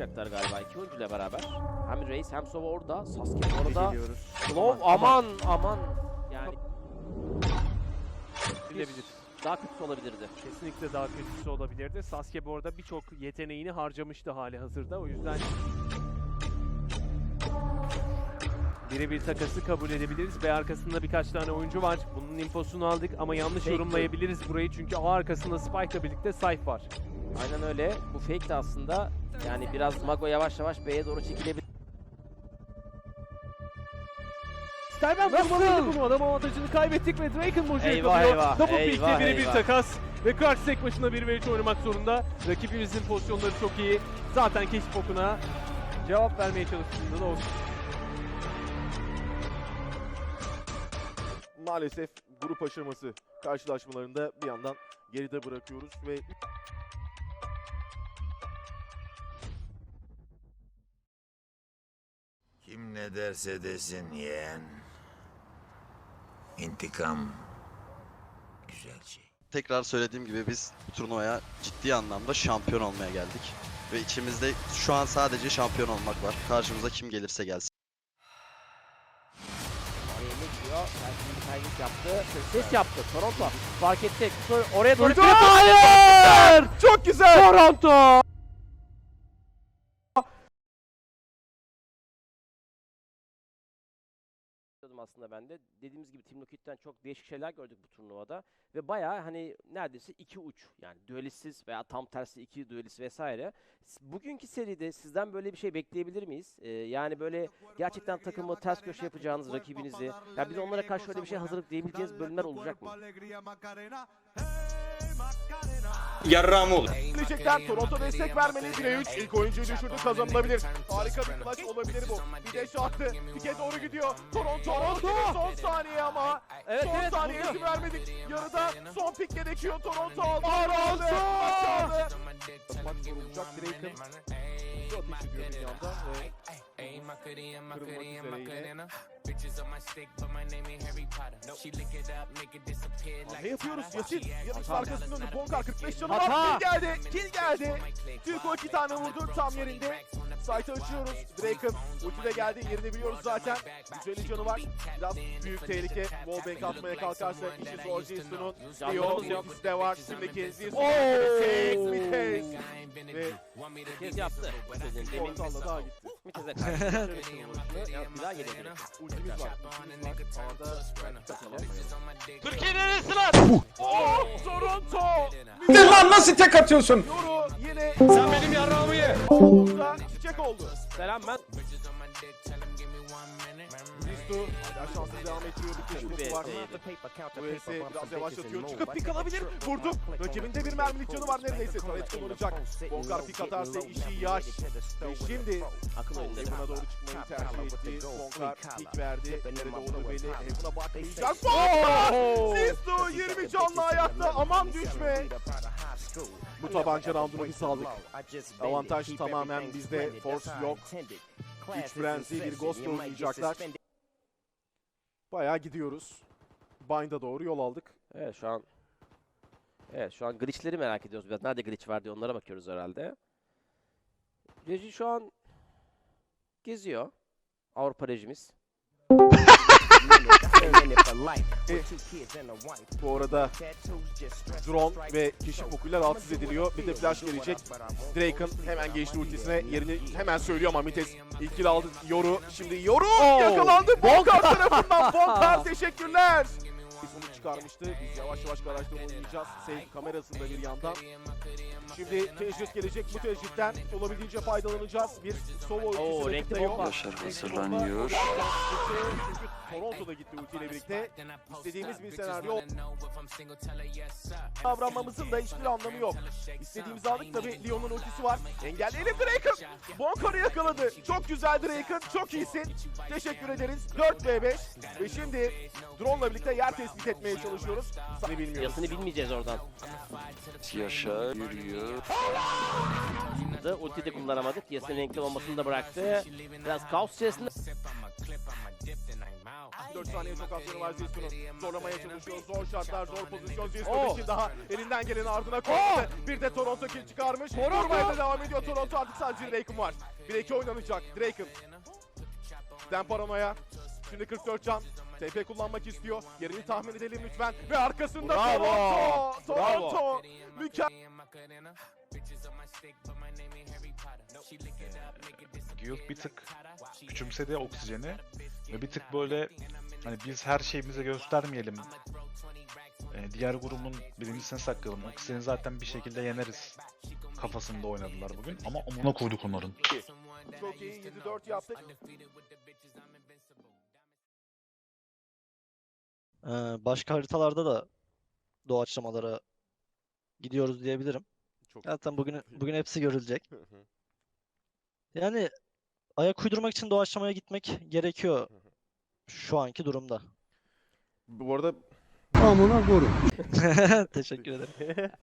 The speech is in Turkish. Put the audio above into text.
çıkacaklar galiba iki oyuncuyla beraber. Hem Reis hem Sova orada. Sasuke orada. Glove aman aman. Yani Bilebilir. daha kötüsü olabilirdi. Kesinlikle daha kötüsü olabilirdi. Sasuke bu arada birçok yeteneğini harcamıştı hali hazırda. O yüzden birebir takası kabul edebiliriz. B arkasında birkaç tane oyuncu var. Bunun infosunu aldık ama yanlış yorumlayabiliriz burayı. Çünkü A arkasında Spike'la birlikte Cypher var. Aynen öyle. Bu fake de aslında yani biraz Mago yavaş yavaş B'ye doğru çekilebilir. Sterben vurmalıydı bunu. Adam avantajını kaybettik ve Draken Mojo Eyvah, yakalıyor. eyvah, Double eyvah, pick'te birebir eyvah. takas. Ve Krax tek başına 1 ve 3 oynamak zorunda. Rakibimizin pozisyonları çok iyi. Zaten keşif okuna cevap vermeye çalıştığında da o maalesef grup aşaması karşılaşmalarında bir yandan geride bırakıyoruz ve Kim ne derse desin yeğen. İntikam güzel şey. Tekrar söylediğim gibi biz bu turnuvaya ciddi anlamda şampiyon olmaya geldik. Ve içimizde şu an sadece şampiyon olmak var. Karşımıza kim gelirse gelsin. Oraya ne diyor? Tersi bir kaygıs yaptı. Ses yaptı. Toronto fark etti. Oraya doğru. Hayır! çok güzel. Toronto! Dedim aslında ben de. Dediğimiz gibi Team Liquid'den çok değişik şeyler gördük bu turnuvada. Ve bayağı hani neredeyse iki uç. Yani düelistsiz veya tam tersi iki düelist vesaire. Bugünkü seride sizden böyle bir şey bekleyebilir miyiz? Ee, yani böyle gerçekten takımı ters köşe yapacağınız rakibinizi. Ya biz onlara karşı öyle bir şey hazırlık diyebileceğiz bölümler olacak mı? Yarrağımı olur. Gelecekler. Toronto destek vermeli. 1'e 3. İlk oyuncuyu düşürdü kazanılabilir. Harika bir maç olabilir bu. Bir de şahtı. Dike doğru gidiyor. Toronto. Toronto. Son saniye ama. Evet son evet. saniye izin vermedik. Yarıda son pik gerekiyor. Toronto aldı. Toronto. Maç aldı. Maç sorulacak. Drake'ın hızlı ateş ediyor bir yandan ve. Ne yapıyoruz Yasin? Yarış arkasının önü. Bonkar 45 canı var. Kill geldi. Kill geldi. Türko iki tane vurdu tam yerinde. Site'ı açıyoruz. Draken ulti de geldi. Yerini biliyoruz zaten. 150 canı var. Biraz büyük tehlike. Wallbang atmaya kalkarsa işi zor Jason'un. Leo ultisi de var. Bir kez. Ve Kez yaptı. Sözün demin Portal'la daha gitti. Mitez'e karşı. Ya bir daha gelebilir. Ultimiz var. Ultimiz var. Ağda Türkiye neresi lan? Oh! Toronto! Lan nasıl tek atıyorsun? Yoru yine Sen benim yarrağımı ye. Oğuz'da çiçek oldu. Selam ben. Risto hala şansını devam ettiriyor. Bir Bir topu var. VS biraz yavaşlatıyor. Çıkıp pik alabilir. Vurdu. Rakibinde bir mermilik canı var neredeyse. Taret kullanacak. Bonkar pik atarsa işi yaş. Ve şimdi. Heaven'a doğru çıkmayı tercih etti. Bonkar pik verdi. Nerede olduğu belli. Heaven'a bakmayacak. Bonkar! Sisto 20 canlı ayakta. Aman düşme. Bu tabanca roundunu biz aldık. Avantaj tamamen bizde. Force yok. 3 Frenzy, bir Ghost oynayacaklar. Bayağı gidiyoruz. Bind'a doğru yol aldık. Evet şu an Evet şu an glitch'leri merak ediyoruz biraz. Nerede glitch var diye onlara bakıyoruz herhalde. Reji şu an geziyor. Avrupa rejimiz. Bu arada drone ve keşif okuyla rahatsız ediliyor. Bir de flash gelecek. Draken hemen geçti ultisine. Yerini hemen söylüyor ama Mites ilk kill aldı. Yoru. Şimdi Yoru yakalandı. Bonkar tarafından. Bonkar teşekkürler. Bir sonuç çıkarmıştı. Biz yavaş yavaş garajda oynayacağız. Safe kamerasında bir yandan. Şimdi tecrit gelecek. Bu tecritten olabildiğince faydalanacağız. Bir solo ultisi Oo, renkli bomba. Yaşar Renkli hazırlanıyor. Toronto'da gitti ultiyle birlikte. İstediğimiz bir senaryo davranmamızın da hiçbir anlamı yok. İstediğimizi aldık tabi Leon'un ultisi var. Engelleyelim Draken. Bonkar'ı yakaladı. Çok güzel Draken. Çok iyisin. Teşekkür ederiz. 4 v 5 ve şimdi drone'la birlikte yer tespit etmeye çalışıyoruz. Ne bilmiyoruz. Yasını bilmeyeceğiz oradan. Yaşar yürüyor. Da ulti de kullanamadık. Yasın renkli olmasını da bıraktı. Biraz kaos içerisinde. 4 saniye çok az var Zestun'un. Zorlamaya çalışıyor. Zor şartlar, zor pozisyon. Zestun Oh. için daha elinden gelen ardına koydu. Bir de Toronto kill çıkarmış. Vurmaya da devam ediyor Toronto. Artık sadece Draken var. 1-2 oynanacak. Draken. Den paranoya. Şimdi 44 can. TP kullanmak istiyor. Yerini tahmin edelim lütfen. Ve arkasında Bravo. Toronto. Bravo. Toronto. Mükemmel. Guild bir tık küçümsedi oksijeni ve bir tık böyle hani biz her şeyimizi göstermeyelim. Ee, diğer grubun birincisine saklayalım. Oksijeni zaten bir şekilde yeneriz kafasında oynadılar bugün ama amına koyduk onların. Çok iyi. 7-4 yaptık. Ee, başka haritalarda da doğaçlamalara gidiyoruz diyebilirim. Çok Zaten bugün bugün hepsi görülecek. Yani ayak uydurmak için doğaçlamaya gitmek gerekiyor şu anki durumda. Bu arada Teşekkür ederim.